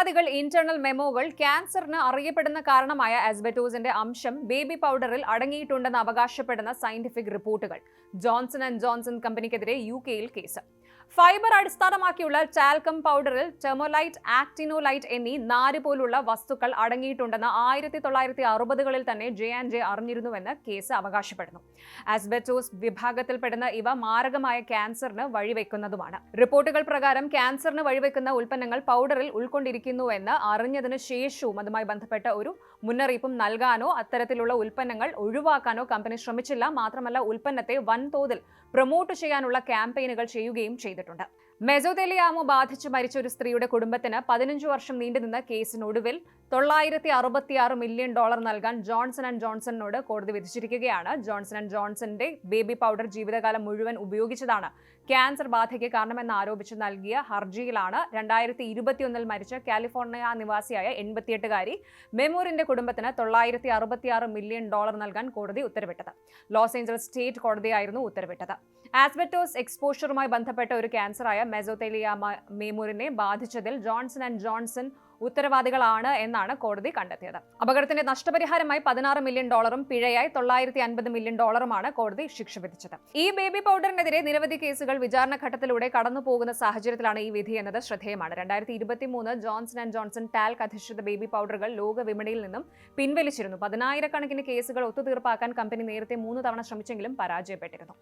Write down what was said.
പരാതികൾ ഇന്റേണൽ മെമ്മോകൾ ക്യാൻസറിന് അറിയപ്പെടുന്ന കാരണമായ ആസ്ബറ്റോസിന്റെ അംശം ബേബി പൗഡറിൽ അടങ്ങിയിട്ടുണ്ടെന്ന് അവകാശപ്പെടുന്ന സയന്റിഫിക് റിപ്പോർട്ടുകൾ. ജോൺസൺ ആൻഡ് ജോൺസൺ കമ്പനിക്കെതിരെ യു കെയിൽ കേസ്. ഫൈബർ അടിസ്ഥാനമാക്കിയുള്ള ടാൽക്കം പൗഡറിൽ ടെമോലൈറ്റ് ആക്ടിനോലൈറ്റ് എന്നീ നാര് പോലുള്ള വസ്തുക്കൾ അടങ്ങിയിട്ടുണ്ടെന്ന് ആയിരത്തി തൊള്ളായിരത്തി അറുപതുകളിൽ തന്നെ ജെ ആൻഡ് ജെ അറിഞ്ഞിരുന്നുവെന്ന് കേസ് അവകാശപ്പെടുന്നു. ആസ്ബറ്റോസ് വിഭാഗത്തിൽപ്പെടുന്ന ഇവ മാരകമായ ക്യാൻസറിന് വഴിവെക്കുന്നതുമാണ്. റിപ്പോർട്ടുകൾ പ്രകാരം ക്യാൻസറിന് വഴിവെക്കുന്ന ഉൽപ്പന്നങ്ങൾ പൗഡറിൽ ഉൾക്കൊണ്ടിരിക്കുന്നുവെന്ന് അറിഞ്ഞതിന് ശേഷവും അതുമായി ബന്ധപ്പെട്ട ഒരു മുന്നറിയിപ്പും നൽകാനോ അത്തരത്തിലുള്ള ഉൽപ്പന്നങ്ങൾ ഒഴിവാക്കാനോ കമ്പനി ശ്രമിച്ചില്ല. മാത്രമല്ല ഉൽപ്പന്നത്തെ വൻതോതിൽ പ്രൊമോട്ട് ചെയ്യാനുള്ള ക്യാമ്പയിനുകൾ ചെയ്യുകയും ചെയ്തിട്ടുണ്ട് മെസോതെലിയാമോ ബാധിച്ച് മരിച്ച ഒരു സ്ത്രീയുടെ കുടുംബത്തിന് പതിനഞ്ച് വർഷം നീണ്ടുനിന്ന കേസിനൊടുവിൽ തൊള്ളായിരത്തി അറുപത്തിയാറ് മില്യൺ ഡോളർ നൽകാൻ ജോൺസൺ ആൻഡ് ജോൺസണിനോട് കോടതി വിധിച്ചിരിക്കുകയാണ്. ജോൺസൺ ആൻഡ് ജോൺസന്റെ ബേബി പൗഡർ ജീവിതകാലം മുഴുവൻ ഉപയോഗിച്ചതാണ്. ക്യാൻസർ ബാധയ്ക്ക് കാരണമെന്ന് ആരോപിച്ച് നൽകിയ ഹർജിയിലാണ് രണ്ടായിരത്തി ഇരുപത്തിയൊന്നിൽ മരിച്ച കാലിഫോർണിയ നിവാസിയായ എൺപത്തിയെട്ടുകാരി മെമോറിന്റെ കുടുംബത്തിന് തൊള്ളായിരത്തി അറുപത്തിയാറ് മില്യൺ ഡോളർ നൽകാൻ കോടതി ഉത്തരവിട്ടത്. ലോസ് ഏഞ്ചൽസ് സ്റ്റേറ്റ് കോടതിയായിരുന്നു ഉത്തരവിട്ടത്. ആസ്ബറ്റോസ് എക്സ്പോഷറുമായി ബന്ധപ്പെട്ട ഒരു ക്യാൻസറായ മെസോതെലിയ മേമൂരിനെ ബാധിച്ചതിൽ ജോൺസൺ ആൻഡ് ജോൺസൺ ഉത്തരവാദികളാണ് എന്നാണ് കോടതി കണ്ടെത്തിയത്. അപകടത്തിന്റെ നഷ്ടപരിഹാരമായി പതിനാറ് മില്യൺ ഡോളറും പിഴയായി തൊള്ളായിരത്തി അൻപത് മില്യൺ ഡോളറുമാണ് കോടതി ശിക്ഷ വിധിച്ചത്. ഈ ബേബി പൗഡറിനെതിരെ നിരവധി കേസുകൾ വിചാരണഘട്ടത്തിലൂടെ കടന്നു പോകുന്ന സാഹചര്യത്തിലാണ് ഈ വിധി എന്നത് ശ്രദ്ധേയമാണ്. രണ്ടായിരത്തി ഇരുപത്തി മൂന്ന് ജോൺസൺ ആൻഡ് ജോൺസൺ ടാൽക്ക് അധിഷ്ഠിത ബേബി പൗഡറുകൾ ലോക വിപണിയിൽ നിന്നും പിൻവലിച്ചിരുന്നു. പതിനായിരക്കണക്കിന് കേസുകൾ ഒത്തുതീർപ്പാക്കാൻ കമ്പനി നേരത്തെ മൂന്ന് തവണ ശ്രമിച്ചെങ്കിലും പരാജയപ്പെട്ടിരുന്നു.